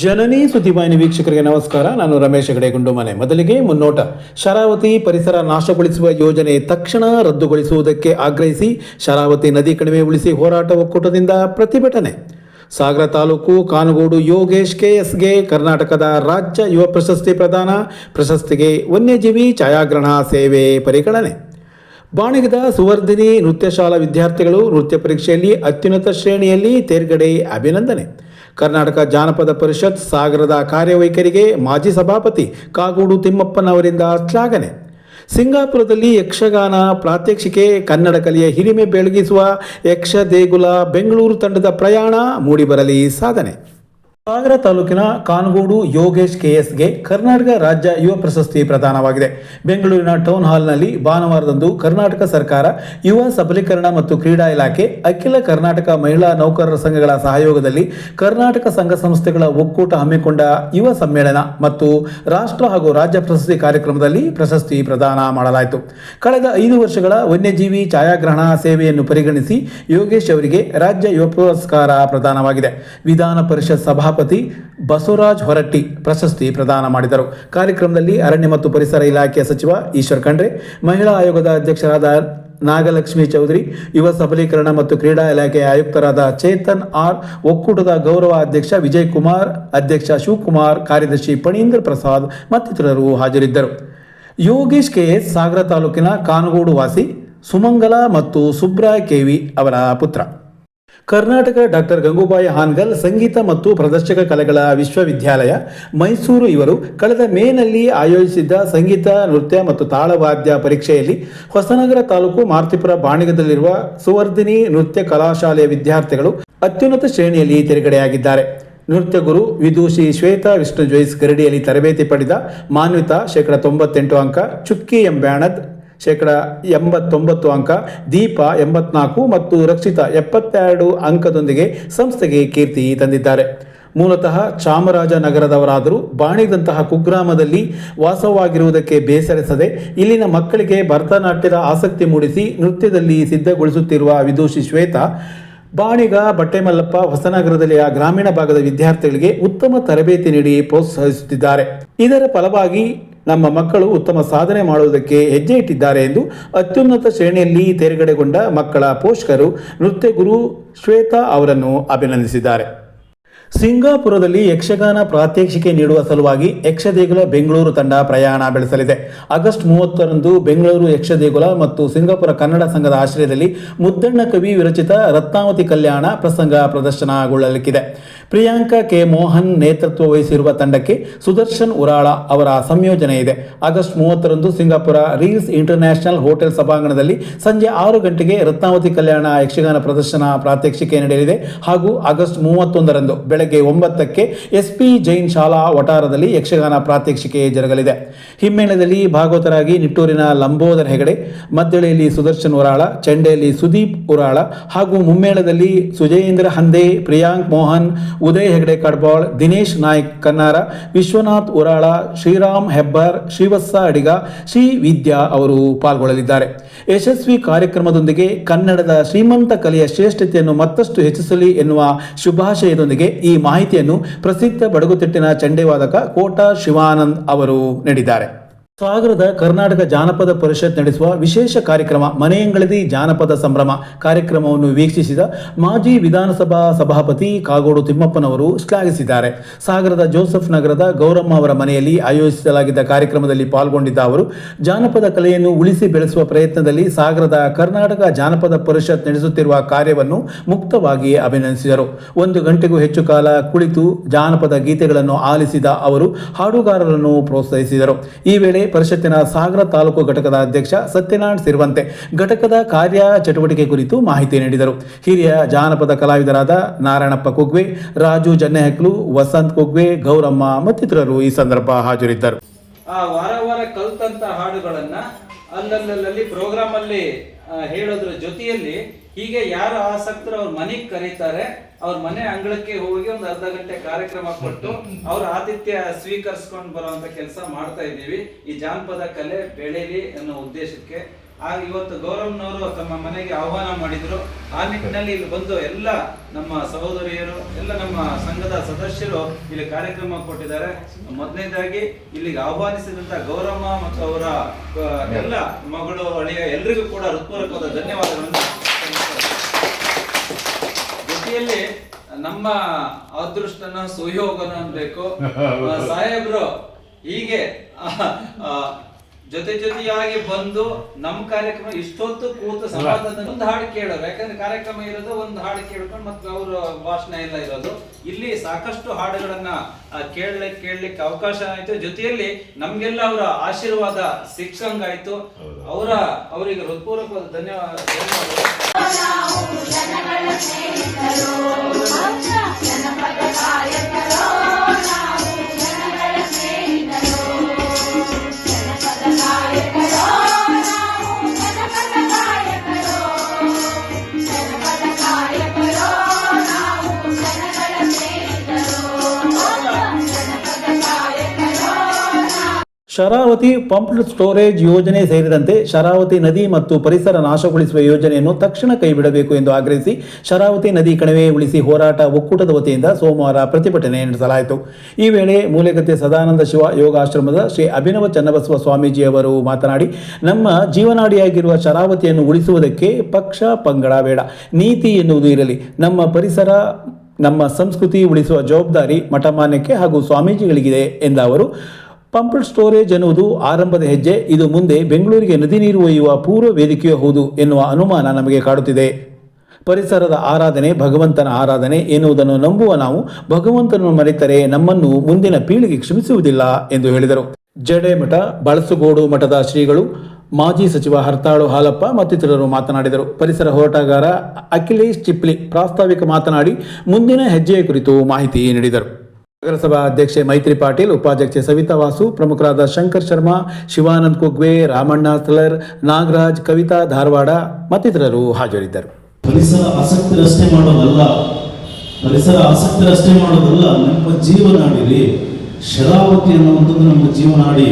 ಜನನಿ ಸುದ್ದಿವಾಹಿನಿ ವೀಕ್ಷಕರಿಗೆ ನಮಸ್ಕಾರ. ನಾನು ರಮೇಶ್ ಹೆಗಡೆ ಗುಂಡುಮನೆ ಮೊದಲಿಗೆ ಮುನ್ನೋಟ. ಶರಾವತಿ ಪರಿಸರ ನಾಶಗೊಳಿಸುವ ಯೋಜನೆ ತಕ್ಷಣ ರದ್ದುಗೊಳಿಸುವುದಕ್ಕೆ ಆಗ್ರಹಿಸಿ ಶರಾವತಿ ನದಿ ಕಣಿವೆ ಉಳಿಸಿ ಹೋರಾಟ ಒಕ್ಕೂಟದಿಂದ ಪ್ರತಿಭಟನೆ. ಸಾಗರ ತಾಲೂಕು ಕಾನಗೋಡು ಯೋಗೇಶ್ ಕೆಎಸ್ಗೆ ಕರ್ನಾಟಕದ ರಾಜ್ಯ ಯುವ ಪ್ರಶಸ್ತಿ ಪ್ರದಾನ, ಪ್ರಶಸ್ತಿಗೆ ವನ್ಯಜೀವಿ ಛಾಯಾಗ್ರಹಣ ಸೇವೆ ಪರಿಗಣನೆ. ಬಾಣಿಗದ ಸುವರ್ಧಿನಿ ನೃತ್ಯ ಶಾಲಾ ವಿದ್ಯಾರ್ಥಿಗಳು ನೃತ್ಯ ಪರೀಕ್ಷೆಯಲ್ಲಿ ಅತ್ಯುನ್ನತ ಶ್ರೇಣಿಯಲ್ಲಿ ತೇರ್ಗಡೆ ಅಭಿನಂದನೆ. ಕರ್ನಾಟಕ ಜಾನಪದ ಪರಿಷತ್ ಸಾಗರದ ಕಾರ್ಯವೈಖರಿಗೆ ಮಾಜಿ ಸಭಾಪತಿ ಕಾಗೋಡು ತಿಮ್ಮಪ್ಪನವರಿಂದ ಶ್ಲಾಘನೆ. ಸಿಂಗಾಪುರದಲ್ಲಿ ಯಕ್ಷಗಾನ ಪ್ರಾತ್ಯಕ್ಷಿಕೆ, ಕನ್ನಡ ಕಲೆಯ ಹಿರಿಮೆ ಬೆಳಗಿಸುವ ಯಕ್ಷ ದೇಗುಲ ಬೆಂಗಳೂರು ತಂಡದ ಪ್ರಯಾಣ ಮೂಡಿಬರಲಿ ಸಾಧನೆ. ಸಾಗರ ತಾಲೂಕಿನ ಕಾನಗೋಡು ಯೋಗೇಶ್ ಕೆಎಸ್ಗೆ ಕರ್ನಾಟಕ ರಾಜ್ಯ ಯುವ ಪ್ರಶಸ್ತಿ ಪ್ರದಾನವಾಗಿದೆ. ಬೆಂಗಳೂರಿನ ಟೌನ್ ಹಾಲ್ನಲ್ಲಿ ಭಾನುವಾರದಂದು ಕರ್ನಾಟಕ ಸರ್ಕಾರ ಯುವ ಸಬಲೀಕರಣ ಮತ್ತು ಕ್ರೀಡಾ ಇಲಾಖೆ, ಅಖಿಲ ಕರ್ನಾಟಕ ಮಹಿಳಾ ನೌಕರರ ಸಂಘಗಳ ಸಹಯೋಗದಲ್ಲಿ ಕರ್ನಾಟಕ ಸಂಘ ಸಂಸ್ಥೆಗಳ ಒಕ್ಕೂಟ ಹಮ್ಮಿಕೊಂಡ ಯುವ ಸಮ್ಮೇಳನ ಮತ್ತು ರಾಷ್ಟ್ರ ಹಾಗೂ ರಾಜ್ಯ ಪ್ರಶಸ್ತಿ ಕಾರ್ಯಕ್ರಮದಲ್ಲಿ ಪ್ರಶಸ್ತಿ ಪ್ರದಾನ ಮಾಡಲಾಯಿತು. ಕಳೆದ ಐದು ವರ್ಷಗಳ ವನ್ಯಜೀವಿ ಛಾಯಾಗ್ರಹಣ ಸೇವೆಯನ್ನು ಪರಿಗಣಿಸಿ ಯೋಗೇಶ್ ಅವರಿಗೆ ರಾಜ್ಯ ಯುವ ಪುರಸ್ಕಾರ ಪ್ರದಾನವಾಗಿದೆ. ವಿಧಾನ ಪರಿಷತ್ ಸಭಾಪತಿ ಬಸವರಾಜ್ ಹೊರಟ್ಟಿ ಪ್ರಶಸ್ತಿ ಪ್ರದಾನ ಮಾಡಿದರು. ಕಾರ್ಯಕ್ರಮದಲ್ಲಿ ಅರಣ್ಯ ಮತ್ತು ಪರಿಸರ ಇಲಾಖೆಯ ಸಚಿವ ಈಶ್ವರ್ ಖಂಡ್ರೆ, ಮಹಿಳಾ ಆಯೋಗದ ಅಧ್ಯಕ್ಷರಾದ ನಾಗಲಕ್ಷ್ಮಿ ಚೌಧರಿ, ಯುವ ಸಬಲೀಕರಣ ಮತ್ತು ಕ್ರೀಡಾ ಇಲಾಖೆಯ ಆಯುಕ್ತರಾದ ಚೇತನ್ ಆರ್, ಒಕ್ಕೂಟದ ಗೌರವ ಅಧ್ಯಕ್ಷ ವಿಜಯ್ ಕುಮಾರ್ ಅಧ್ಯಕ್ಷ ಶಿವಕುಮಾರ್, ಕಾರ್ಯದರ್ಶಿ ಪಣೀಂದ್ರ ಪ್ರಸಾದ್ ಮತ್ತಿತರರು ಹಾಜರಿದ್ದರು. ಯೋಗೇಶ್ ಕೆಎಸ್ ಸಾಗರ ತಾಲೂಕಿನ ಕಾನಗೋಡು ವಾಸಿ ಸುಮಂಗಲ ಮತ್ತು ಸುಬ್ರಾಯ್ ಕೆವಿ ಅವರ ಪುತ್ರ. ಕರ್ನಾಟಕ ಡಾಕ್ಟರ್ ಗಂಗೂಬಾಯಿ ಹಾನ್ಗಲ್ ಸಂಗೀತ ಮತ್ತು ಪ್ರದರ್ಶಕ ಕಲೆಗಳ ವಿಶ್ವವಿದ್ಯಾಲಯ, ಮೈಸೂರು ಇವರು ಕಳೆದ ಮೇನಲ್ಲಿ ಆಯೋಜಿಸಿದ್ದ ಸಂಗೀತ, ನೃತ್ಯ ಮತ್ತು ತಾಳವಾದ್ಯ ಪರೀಕ್ಷೆಯಲ್ಲಿ ಹೊಸನಗರ ತಾಲೂಕು ಮಾರ್ತಿಪುರ ಬಾಣಿಗದಲ್ಲಿರುವ ಸುವರ್ಧಿನಿ ನೃತ್ಯ ಕಲಾಶಾಲೆಯ ವಿದ್ಯಾರ್ಥಿಗಳು ಅತ್ಯುನ್ನತ ಶ್ರೇಣಿಯಲ್ಲಿ ತೆರೆಗಡೆಯಾಗಿದ್ದಾರೆ. ನೃತ್ಯ ಗುರು ವಿದೂಷಿ ಶ್ವೇತಾ ವಿಷ್ಣು ಜೋಯಿಸ್ ಗರಡಿಯಲ್ಲಿ ತರಬೇತಿ ಪಡೆದ ಮಾನ್ವಿತಾ ಶೇಕಡ ತೊಂಬತ್ತೆಂಟು ಅಂಕ, ಚುಕ್ಕಿ ಎಂ ಬ್ಯಾಣದ್ ಶೇಕಡ ಎಂಬತ್ತೊಂಬತ್ತು ಅಂಕ, ದೀಪ ಎಂಬತ್ನಾಲ್ಕು ಮತ್ತು ರಕ್ಷಿತಾ ಎಪ್ಪತ್ತೆರಡು ಅಂಕದೊಂದಿಗೆ ಸಂಸ್ಥೆಗೆ ಕೀರ್ತಿ ತಂದಿದ್ದಾರೆ. ಮೂಲತಃ ಚಾಮರಾಜನಗರದವರಾದರೂ ಬಾಣಿದಂತಹ ಕುಗ್ರಾಮದಲ್ಲಿ ವಾಸವಾಗಿರುವುದಕ್ಕೆ ಬೇಸರಿಸದೆ ಇಲ್ಲಿನ ಮಕ್ಕಳಿಗೆ ಭರತನಾಟ್ಯದ ಆಸಕ್ತಿ ಮೂಡಿಸಿ ನೃತ್ಯದಲ್ಲಿ ಸಿದ್ಧಗೊಳಿಸುತ್ತಿರುವ ವಿದೂಷಿ ಶ್ವೇತಾ, ಬಾಣಿಗ, ಬಟ್ಟೆಮಲ್ಲಪ್ಪ, ಹೊಸನಗರದಲ್ಲಿ ಆ ಗ್ರಾಮೀಣ ಭಾಗದ ವಿದ್ಯಾರ್ಥಿಗಳಿಗೆ ಉತ್ತಮ ತರಬೇತಿ ನೀಡಿ ಪ್ರೋತ್ಸಾಹಿಸುತ್ತಿದ್ದಾರೆ. ಇದರ ಫಲವಾಗಿ ನಮ್ಮ ಮಕ್ಕಳು ಉತ್ತಮ ಸಾಧನೆ ಮಾಡುವುದಕ್ಕೆ ಹೆಜ್ಜೆ ಇಟ್ಟಿದ್ದಾರೆ ಎಂದು ಅತ್ಯುನ್ನತ ಶ್ರೇಣಿಯಲ್ಲಿ ತೇರ್ಗಡೆಗೊಂಡ ಮಕ್ಕಳ ಪೋಷಕರು ನೃತ್ಯ ಗುರು ಶ್ವೇತಾ ಅವರನ್ನು ಅಭಿನಂದಿಸಿದ್ದಾರೆ. ಸಿಂಗಾಪುರದಲ್ಲಿ ಯಕ್ಷಗಾನ ಪ್ರಾತ್ಯಕ್ಷಿಕೆ ನೀಡುವ ಸಲುವಾಗಿ ಯಕ್ಷದೇಗುಲ ಬೆಂಗಳೂರು ತಂಡ ಪ್ರಯಾಣ ಬೆಳೆಸಲಿದೆ. ಆಗಸ್ಟ್ ಮೂವತ್ತರಂದು ಬೆಂಗಳೂರು ಯಕ್ಷದೇಗುಲ ಮತ್ತು ಸಿಂಗಾಪುರ ಕನ್ನಡ ಸಂಘದ ಆಶ್ರಯದಲ್ಲಿ ಮುದ್ದಣ್ಣ ಕವಿ ವಿರಚಿತ ರತ್ನಾವತಿ ಕಲ್ಯಾಣ ಪ್ರಸಂಗ ಪ್ರದರ್ಶನಗೊಳ್ಳಲಿಕ್ಕಿದೆ. ಪ್ರಿಯಾಂಕಾ ಕೆ ಮೋಹನ್ ನೇತೃತ್ವ ವಹಿಸಿರುವ ತಂಡಕ್ಕೆ ಸುದರ್ಶನ್ ಉರಾಳ ಅವರ ಸಂಯೋಜನೆ ಇದೆ. ಆಗಸ್ಟ್ ಮೂವತ್ತರಂದು ಸಿಂಗಾಪುರ ರೀಲ್ಸ್ ಇಂಟರ್ನ್ಯಾಷನಲ್ ಹೋಟೆಲ್ ಸಭಾಂಗಣದಲ್ಲಿ ಸಂಜೆ ಆರು ಗಂಟೆಗೆ ರತ್ನಾವತಿ ಕಲ್ಯಾಣ ಯಕ್ಷಗಾನ ಪ್ರದರ್ಶನ ಪ್ರಾತ್ಯಕ್ಷಿಕೆ ನಡೆಯಲಿದೆ. ಹಾಗೂ ಆಗಸ್ಟ್ ಮೂವತ್ತೊಂದರಂದು ಬೆಳಗ್ಗೆ ಒಂಬತ್ತಕ್ಕೆ ಎಸ್ಪಿ ಜೈನ್ ಶಾಲಾ ವಟಾರದಲ್ಲಿ ಯಕ್ಷಗಾನ ಪ್ರಾತ್ಯಕ್ಷಿಕೆ ಜರುಗಲಿದೆ. ಹಿಮ್ಮೇಳದಲ್ಲಿ ಭಾಗವತರಾಗಿ ನಿಟ್ಟೂರಿನ ಲಂಬೋದರ ಹೆಗಡೆ ಮದ್ದಳೆಯಲ್ಲಿ ಸುದರ್ಶನ್ ಉರಾಳ ಚಂಡೆಯಲ್ಲಿ ಸುದೀಪ್ ಉರಾಳ ಹಾಗೂ ಮುಮ್ಮೇಳದಲ್ಲಿ ಸುಜಯೇಂದ್ರ ಹಂದೆ, ಪ್ರಿಯಾಂಕ್ ಮೋಹನ್ ಉದಯ್ ಹೆಗಡೆ ಕಡ್ಬಾಳ್, ದಿನೇಶ್ ನಾಯ್ಕ್ ಕನ್ನಾರ, ವಿಶ್ವನಾಥ್ ಉರಾಳ, ಶ್ರೀರಾಮ್ ಹೆಬ್ಬಾರ್, ಶ್ರೀವತ್ಸ ಅಡಿಗ, ಶ್ರೀ ವಿದ್ಯಾ ಅವರು ಪಾಲ್ಗೊಳ್ಳಲಿದ್ದಾರೆ. ಯಶಸ್ವಿ ಕಾರ್ಯಕ್ರಮದೊಂದಿಗೆ ಕನ್ನಡದ ಶ್ರೀಮಂತ ಕಲೆಯ ಶ್ರೇಷ್ಠತೆಯನ್ನು ಮತ್ತಷ್ಟು ಹೆಚ್ಚಿಸಲಿ ಎನ್ನುವ ಶುಭಾಶಯದೊಂದಿಗೆ ಈ ಮಾಹಿತಿಯನ್ನು ಪ್ರಸಿದ್ಧ ಬಡಗುತಿಟ್ಟಿನ ಚಂಡೆವಾದಕ ಕೋಟಾ ಶಿವಾನಂದ್ ಅವರು ನೀಡಿದ್ದಾರೆ. ಸಾಗರದ ಕರ್ನಾಟಕ ಜಾನಪದ ಪರಿಷತ್ ನಡೆಸುವ ವಿಶೇಷ ಕಾರ್ಯಕ್ರಮ ಮನೆಯಂಗಳದಿ ಜಾನಪದ ಸಂಭ್ರಮ ಕಾರ್ಯಕ್ರಮವನ್ನು ವೀಕ್ಷಿಸಿದ ಮಾಜಿ ವಿಧಾನಸಭಾ ಸಭಾಪತಿ ಕಾಗೋಡು ತಿಮ್ಮಪ್ಪನವರು ಶ್ಲಾಘಿಸಿದ್ದಾರೆ. ಸಾಗರದ ಜೋಸೆಫ್ ನಗರದ ಗೌರಮ್ಮ ಅವರ ಮನೆಯಲ್ಲಿ ಆಯೋಜಿಸಲಾಗಿದ್ದ ಕಾರ್ಯಕ್ರಮದಲ್ಲಿ ಪಾಲ್ಗೊಂಡಿದ್ದ ಅವರು, ಜಾನಪದ ಕಲೆಯನ್ನು ಉಳಿಸಿ ಬೆಳೆಸುವ ಪ್ರಯತ್ನದಲ್ಲಿ ಸಾಗರದ ಕರ್ನಾಟಕ ಜಾನಪದ ಪರಿಷತ್ ನಡೆಸುತ್ತಿರುವ ಕಾರ್ಯವನ್ನು ಮುಕ್ತವಾಗಿ ಅಭಿನಂದಿಸಿದರು. ಒಂದು ಗಂಟೆಗೂ ಹೆಚ್ಚು ಕಾಲ ಕುಳಿತು ಜಾನಪದ ಗೀತೆಗಳನ್ನು ಆಲಿಸಿದ ಅವರು ಹಾಡುಗಾರರನ್ನು ಪ್ರೋತ್ಸಾಹಿಸಿದರು. ಈ ವೇಳೆ ಪರಿಷತ್ತಿನ ಸಾಗರ ತಾಲೂಕು ಘಟಕದ ಅಧ್ಯಕ್ಷ ಸತ್ಯನಾರಾಯಣ್ ಸಿರುವಂತೆ ಘಟಕದ ಕಾರ್ಯ ಚಟುವಟಿಕೆ ಕುರಿತು ಮಾಹಿತಿ ನೀಡಿದರು. ಹಿರಿಯ ಜಾನಪದ ಕಲಾವಿದರಾದ ನಾರಾಯಣಪ್ಪ ಕುಗ್ವೆ, ರಾಜು ಜನ್ನೆಹಕ್ಲು, ವಸಂತ್ ಕುಗ್ವೆ, ಗೌರಮ್ಮ ಮತ್ತಿತರರು ಈ ಸಂದರ್ಭ ಹಾಜರಿದ್ದರು. ಆ ವಾರ ವಾರ ಕಲ್ತಂತ ಹಾಡುಗಳನ್ನ ಅಲ್ಲಲ್ಲಲ್ಲಿ ಪ್ರೋಗ್ರಾಮ್ ಅಲ್ಲಿ ಹೇಳೋದ್ರ ಜೊತೆಯಲ್ಲಿ ಹೀಗೆ ಯಾರು ಆಸಕ್ತರು ಅವ್ರ ಮನೆಗೆ ಕರೀತಾರೆ ಅವ್ರ ಮನೆ ಅಂಗಳಕ್ಕೆ ಹೋಗಿ ಒಂದು ಅರ್ಧ ಗಂಟೆ ಕಾರ್ಯಕ್ರಮ ಕೊಟ್ಟು ಅವ್ರ ಆತಿಥ್ಯ ಸ್ವೀಕರಿಸ್ಕೊಂಡು ಬರುವಂತ ಕೆಲಸ ಮಾಡ್ತಾ ಇದ್ದೀವಿ. ಈ ಜಾನಪದ ಕಲೆ ಬೆಳೀಲಿ ಅನ್ನೋ ಉದ್ದೇಶಕ್ಕೆ. ಆ, ಇವತ್ತು ಗೌರವ್ನವರು ತಮ್ಮ ಮನೆಗೆ ಆಹ್ವಾನ ಮಾಡಿದ್ರು. ಆ ನಿಟ್ಟಿನಲ್ಲಿ ಇಲ್ಲಿ ಬಂದು ಎಲ್ಲ ನಮ್ಮ ಸಹೋದರಿಯರು, ಎಲ್ಲ ನಮ್ಮ ಸಂಘದ ಸದಸ್ಯರು ಇಲ್ಲಿ ಕಾರ್ಯಕ್ರಮ ಕೊಟ್ಟಿದ್ದಾರೆ. ಮೊದಲನೇದಾಗಿ ಇಲ್ಲಿಗೆ ಆಹ್ವಾನಿಸಿದಂತ ಗೌರಮ್ಮ ಮತ್ತು ಅವರ ಎಲ್ಲ ಮಗಳು, ಅಳಿಯ ಎಲ್ರಿಗೂ ಕೂಡ ಹೃತ್ಪೂರ್ವಕವಾದ ಧನ್ಯವಾದಗಳನ್ನು. ಜೊತೆಯಲ್ಲಿ ನಮ್ಮ ಅದೃಷ್ಟನ ಸುಯೋಗನ ಅನ್ಬೇಕು. ಸಾಹೇಬ್ರು ಹೀಗೆ ಜೊತೆ ಜೊತೆಯಾಗಿ ಬಂದು ನಮ್ಮ ಕಾರ್ಯಕ್ರಮ ಇಷ್ಟೊತ್ತು ಕೂತು ಸಮಾಧಾನ ಒಂದು ಹಾಡು ಕೇಳೋರು. ಯಾಕಂದ್ರೆ ಕಾರ್ಯಕ್ರಮ ಇರೋದು ಒಂದು ಹಾಡು ಕೇಳ್ಕೊಂಡು ಮತ್ತೆ ಅವರ ಭಾಷಣ ಎಲ್ಲ ಇರೋದು. ಇಲ್ಲಿ ಸಾಕಷ್ಟು ಹಾಡುಗಳನ್ನ ಕೇಳಲಿಕ್ಕೆ ಕೇಳ್ಲಿಕ್ಕೆ ಅವಕಾಶ ಆಯ್ತು. ಜೊತೆಯಲ್ಲಿ ನಮ್ಗೆಲ್ಲ ಅವರ ಆಶೀರ್ವಾದ ಸಿಕ್ಕಂಗಾಯ್ತು. ಅವರ ಅವರಿಗೆ ಹೃತ್ಪೂರ್ವಕವಾದ ಧನ್ಯವಾದ ಧನ್ಯವಾದಗಳು. ನಾವು ಜನಗಳ ಸ್ನೇಹಿತರು. ಶರಾವತಿ ಪಂಪ್ ಸ್ಟೋರೇಜ್ ಯೋಜನೆ ಸೇರಿದಂತೆ ಶರಾವತಿ ನದಿ ಮತ್ತು ಪರಿಸರ ನಾಶಗೊಳಿಸುವ ಯೋಜನೆಯನ್ನು ತಕ್ಷಣ ಕೈಬಿಡಬೇಕು ಎಂದು ಆಗ್ರಹಿಸಿ ಶರಾವತಿ ನದಿ ಕಣಿವೆ ಉಳಿಸಿ ಹೋರಾಟ ಒಕ್ಕೂಟದ ವತಿಯಿಂದ ಸೋಮವಾರ ಪ್ರತಿಭಟನೆ ನಡೆಸಲಾಯಿತು. ಈ ವೇಳೆ ಮೂಲೆಗತ್ತೆ ಸದಾನಂದ ಶಿವ ಯೋಗಾಶ್ರಮದ ಶ್ರೀ ಅಭಿನವ ಚನ್ನಬಸವ ಸ್ವಾಮೀಜಿ ಅವರು ಮಾತನಾಡಿ, ನಮ್ಮ ಜೀವನಾಡಿಯಾಗಿರುವ ಶರಾವತಿಯನ್ನು ಉಳಿಸುವುದಕ್ಕೆ ಪಕ್ಷ ಪಂಗಡ ಬೇಡ. ನೀತಿ ಎನ್ನುವುದು ಇರಲಿ. ನಮ್ಮ ಪರಿಸರ, ನಮ್ಮ ಸಂಸ್ಕೃತಿ ಉಳಿಸುವ ಜವಾಬ್ದಾರಿ ಮಠಮಾನ್ಯಕ್ಕೆ ಹಾಗೂ ಸ್ವಾಮೀಜಿಗಳಿಗಿದೆ ಎಂದ ಅವರು ಪಂಪ್ಡ್ ಸ್ಟೋರೇಜ್ ಎನ್ನುವುದು ಆರಂಭದ ಹೆಜ್ಜೆ. ಇದು ಮುಂದೆ ಬೆಂಗಳೂರಿಗೆ ನದಿ ನೀರು ಒಯ್ಯುವ ಪೂರ್ವ ವೇದಿಕೆಯೂ ಹೌದು ಎನ್ನುವ ಅನುಮಾನ ನಮಗೆ ಕಾಡುತ್ತಿದೆ. ಪರಿಸರದ ಆರಾಧನೆ, ಭಗವಂತನ ಆರಾಧನೆ ಎನ್ನುವುದನ್ನು ನಂಬುವ ನಾವು ಭಗವಂತನನ್ನು ಮರೆತರೆ ನಮ್ಮನ್ನು ಮುಂದಿನ ಪೀಳಿಗೆ ಕ್ಷಮಿಸುವುದಿಲ್ಲ ಎಂದು ಹೇಳಿದರು. ಜಡೆ ಮಠ ಬಳಸುಗೋಡು ಮಠದ ಶ್ರೀಗಳು, ಮಾಜಿ ಸಚಿವ ಹರ್ತಾಳು ಹಾಲಪ್ಪ ಮತ್ತಿತರರು ಮಾತನಾಡಿದರು. ಪರಿಸರ ಹೋರಾಟಗಾರ ಅಖಿಲೇಶ್ ಚಿಪ್ಲಿ ಪ್ರಾಸ್ತಾವಿಕ ಮಾತನಾಡಿ, ಮುಂದಿನ ಹೆಜ್ಜೆಯ ಕುರಿತು ಮಾಹಿತಿ ನೀಡಿದರು. ನಗರಸಭಾ ಅಧ್ಯಕ್ಷೆ ಮೈತ್ರಿ ಪಾಟೀಲ್, ಉಪಾಧ್ಯಕ್ಷೆ ಸವಿತಾ ವಾಸು, ಪ್ರಮುಖರಾದ ಶಂಕರ್ ಶರ್ಮಾ, ಶಿವಾನಂದ್ ಕುಗ್ವೆ, ರಾಮಣ್ಣ ತಲರ್ ನಾಗರಾಜ್, ಕವಿತಾ ಧಾರವಾಡ ಮತ್ತಿತರರು ಹಾಜರಿದ್ದರು. ಪರಿಸರ ಆಸಕ್ತರಷ್ಟೇ ಮಾಡೋದಲ್ಲ, ಪರಿಸರ ಆಸಕ್ತರಷ್ಟೇ ಮಾಡೋದಲ್ಲ, ನಮ್ಮ ಜೀವನಾಡಿರಿ ಶರಾವತಿ ಅನ್ನುವಂಥದ್ದು ನಮ್ಮ ಜೀವನಾಡಿ.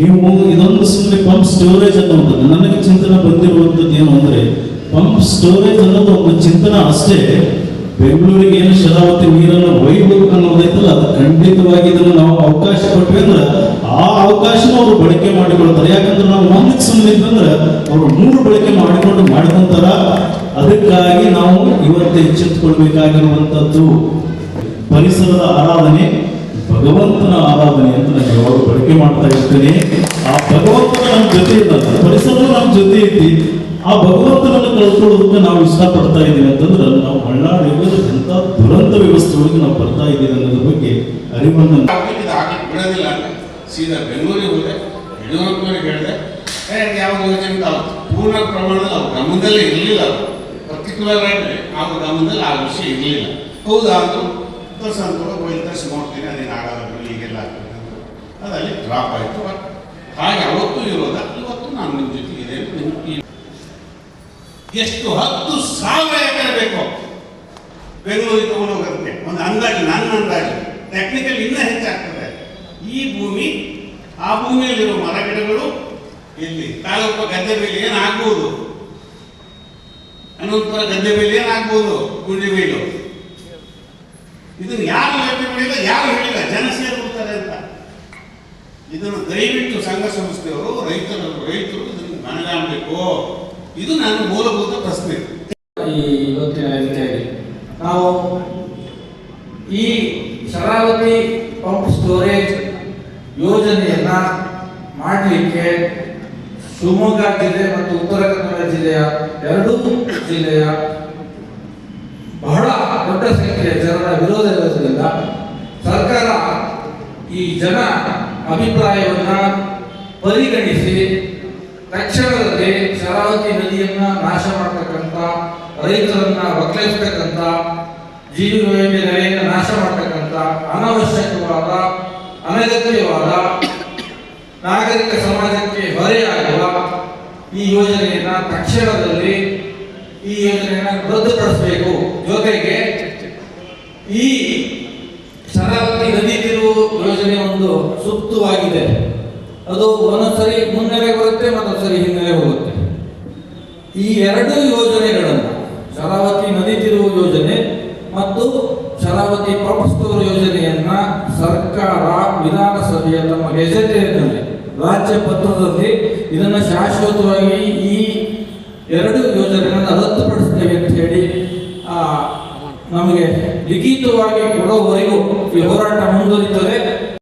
ನೀವು ಇದೊಂದು ಸುಮ್ಮನೆ ಪಂಪ್ ಸ್ಟೋರೇಜ್ ಅನ್ನುವಂಥದ್ದು. ನನಗೆ ಚಿಂತನೆ ಬಂದಿರುವಂಥದ್ದು ಏನು ಅಂದರೆ ಪಂಪ್ ಸ್ಟೋರೇಜ್ ಅನ್ನೋದು ಒಂದು ಚಿಂತನೆ ಅಷ್ಟೇ. ಬೆಂಗಳೂರಿಗೆ ಏನು ಶರಾವತಿ ನೀರನ್ನು ಒಯ್ಯಬೇಕು ಅನ್ನೋದೈತಲ್ಲ, ಅದು ಖಂಡಿತವಾಗಿ ಇದನ್ನು ನಾವು ಅವಕಾಶ ಕೊಟ್ವಿ ಅಂದ್ರೆ ಆ ಅವಕಾಶನ ಅವರು ಬಳಕೆ ಮಾಡಿಕೊಳ್ತಾರೆ. ಯಾಕಂದ್ರೆ ನಾವು ಒಂದು ಸುಮ್ಮನೆ ಇದ್ದಂದ್ರೆ ಅವರು ಮೂರು ಬಳಕೆ ಮಾಡಿಕೊಂಡು ಮಾಡ್ಕೊಂತಾರ. ಅದಕ್ಕಾಗಿ ನಾವು ಇವತ್ತು ಎಚ್ಚೆತ್ತುಕೊಳ್ಬೇಕಾಗಿರುವಂಥದ್ದು ಪರಿಸರದ ಆರಾಧನೆ, ಭಗವಂತನ ಆರಾಧನೆ ಅಂತ ನಾನು ಯಾವಾಗ ಬಳಕೆ ಮಾಡ್ತಾ ಇರ್ತೇನೆ. ಆ ಭಗವಂತನ ನಮ್ಮ ಜೊತೆ ಇದ್ದಾನೆ ಪರಿಸರ ನಮ್ಮ ಜೊತೆ ಐತಿ. ಆ ಭಗವಂತನನ್ನು ಕಳ್ಕೊಳ್ಳೋದಕ್ಕೆ ನಾವು ಇಷ್ಟಪಡ್ತಾ ಇದ್ದೀವಿ ಅಂತಂದ್ರೆ ನಾವು ಮಳ್ಳಾಡಿಗೆ ಎಂಥ ದುರಂತ ವ್ಯವಸ್ಥೆ ಒಳಗೆ ನಾವು ಬರ್ತಾ ಇದ್ದೀವಿ ಅನ್ನೋದ್ರ ಬಗ್ಗೆ ಅರಿವನ್ನು ಬಿಡೋದಿಲ್ಲ. ಸೀದಾ ಬೆಂಗಳೂರಿಗೆ ಹೋದೆ ಯಡಿಯೂರಪ್ಪನವ್ರಿಗೆ ಹೇಳಿದೆ ಯಾವ ಯೋಜನೆ ಪೂರ್ಣ ಪ್ರಮಾಣದಲ್ಲಿ ಅವ್ರ ಗಮನದಲ್ಲೇ ಇರಲಿಲ್ಲ ಪರ್ಟಿಕ್ಯುಲರ್ ಆಗಿ ಅವ್ರ ಗಮನದಲ್ಲಿ ಆ ವಿಷಯ ಇರಲಿಲ್ಲ. ಹೌದಾ ಉತ್ತರ ತೋರ್ಸಂತ ಹೋಗಿ ತರಿಸಿ ನೋಡ್ತೀನಿ ಅದೇನು ಆಗಲ್ಲ ಬಿಡಿ ಈಗೆಲ್ಲ ಡ್ರಾಪ್ ಆಯಿತು. ಹಾಗೆ ಅವತ್ತು ಇರೋದ ಇವತ್ತು ನಾನು ನಿಮ್ಮ ಜೊತೆಗಿದೆ ನಿಮ್ಗೆ ಎಷ್ಟು ಹತ್ತು ಸಾವಿರ ಎಕರೆ ಬೇಕು. ಬೆಂಗಳೂರಿಗೆ ತಗೊಂಡು ಹೋಗುತ್ತೆ ಒಂದು ಅಂದಾಜು, ನನ್ನ ಅಂದಾಜು. ಟೆಕ್ನಿಕಲ್ ಇನ್ನೂ ಹೆಚ್ಚಾಗ್ತದೆ. ಈ ಭೂಮಿ, ಆ ಭೂಮಿಯಲ್ಲಿರುವ ಮರ ಗಿಡಗಳು ಇಲ್ಲಿ ತಾಲೂಕು ಗದ್ದೆ ಮೇಲೆ ಏನಾಗ್ಬೋದು? ಅನಂತರ ಗದ್ದೆ ಮೇಲೆ ಏನಾಗ್ಬೋದು? ಗುಂಡಿ ಮೇಲು. ಇದನ್ನು ಯಾರು ಯೋಚನೆ ಮಾಡಿಲ್ಲ, ಯಾರು ಹೇಳಿಲ್ಲ. ಜನ ಸೇರ್ಬಿಡ್ತಾರೆ ಅಂತ. ಇದನ್ನು ದಯವಿಟ್ಟು ಸಂಘ ಸಂಸ್ಥೆಯವರು, ರೈತರು ರೈತರು ಇದನ್ನು ಮನಗಾಣಬೇಕು ಇದು ನಾನು ಮೂಲಭೂತ ಪ್ರಶ್ನೆ. ಈ ಇವತ್ತಿನ ವೇದಿಕೆಯಲ್ಲಿ ನಾವು ಈ ಶರಾವತಿ ಪಂಪ್ ಸ್ಟೋರೇಜ್ ಯೋಜನೆಯನ್ನ ಮಾಡಲಿಕ್ಕೆ ಶಿವಮೊಗ್ಗ ಜಿಲ್ಲೆ ಮತ್ತು ಉತ್ತರ ಕನ್ನಡ ಜಿಲ್ಲೆಯ ಎರಡೂ ಜಿಲ್ಲೆಯ ಬಹಳ ದೊಡ್ಡ ಸಂಖ್ಯೆಯ ಜನರ ವಿರೋಧ ಇರೋದ್ರಿಂದ ಸರ್ಕಾರ ಈ ಜನ ಅಭಿಪ್ರಾಯವನ್ನ ಪರಿಗಣಿಸಿ ತಕ್ಷಣದಲ್ಲಿ ಶರಾವತಿ ನದಿಯನ್ನ ನಾಶ ಮಾಡ್ತಕ್ಕಂಥ ರೈತರನ್ನ ಒಕ್ಕಲಿಸ್ತಕ್ಕಂಥ ಜೀವ ವಿಮೆ ನೆಲೆಯನ್ನು ನಾಶ ಮಾಡ್ತಕ್ಕಂಥ ಅನಾವಶ್ಯಕವಾದ, ಅನಗತ್ಯವಾದ, ನಾಗರಿಕ ಸಮಾಜಕ್ಕೆ ಹೊರೆಯಾಗುವ ಈ ಯೋಜನೆಯನ್ನ ತಕ್ಷಣದಲ್ಲಿ ಈ ಯೋಜನೆಯನ್ನ ರದ್ದುಪಡಿಸಬೇಕು. ಜೊತೆಗೆ ಈ ಶರಾವತಿ ನದಿ ತಿರುವು ಯೋಜನೆ ಒಂದು ಸೂಕ್ತವಾಗಿದೆ ಅದು ಒಂದೊಂದ್ಸರಿ ಮುನ್ನೆಲೆ ಬರುತ್ತೆ ಮತ್ತೊಂದ್ಸರಿ ಹಿನ್ನೆಲೆ ಹೋಗುತ್ತೆ. ಈ ಎರಡು ಯೋಜನೆಗಳನ್ನು ಶರಾವತಿ ನದಿ ತಿರುವು ಯೋಜನೆ ಮತ್ತು ಶರಾವತಿ ಪಂಪ್ ಸ್ಟೋರ್ ಯೋಜನೆಯನ್ನ ಸರ್ಕಾರ ವಿಧಾನಸಭೆಯ ತಮ್ಮ ಗೆಜೆಟ್ನಲ್ಲಿ ರಾಜ್ಯ ಪತ್ರದಲ್ಲಿ ಇದನ್ನು ಶಾಶ್ವತವಾಗಿ ಈ ಎರಡು ಯೋಜನೆಗಳನ್ನು ರದ್ದುಪಡಿಸ್ತೇವೆ ಅಂತ ಹೇಳಿ ನಮಗೆ ಲಿಖಿತವಾಗಿ ಕೊಡೋವರೆಗೂ ಈ ಹೋರಾಟ ಮುಂದುವರಿತದೆ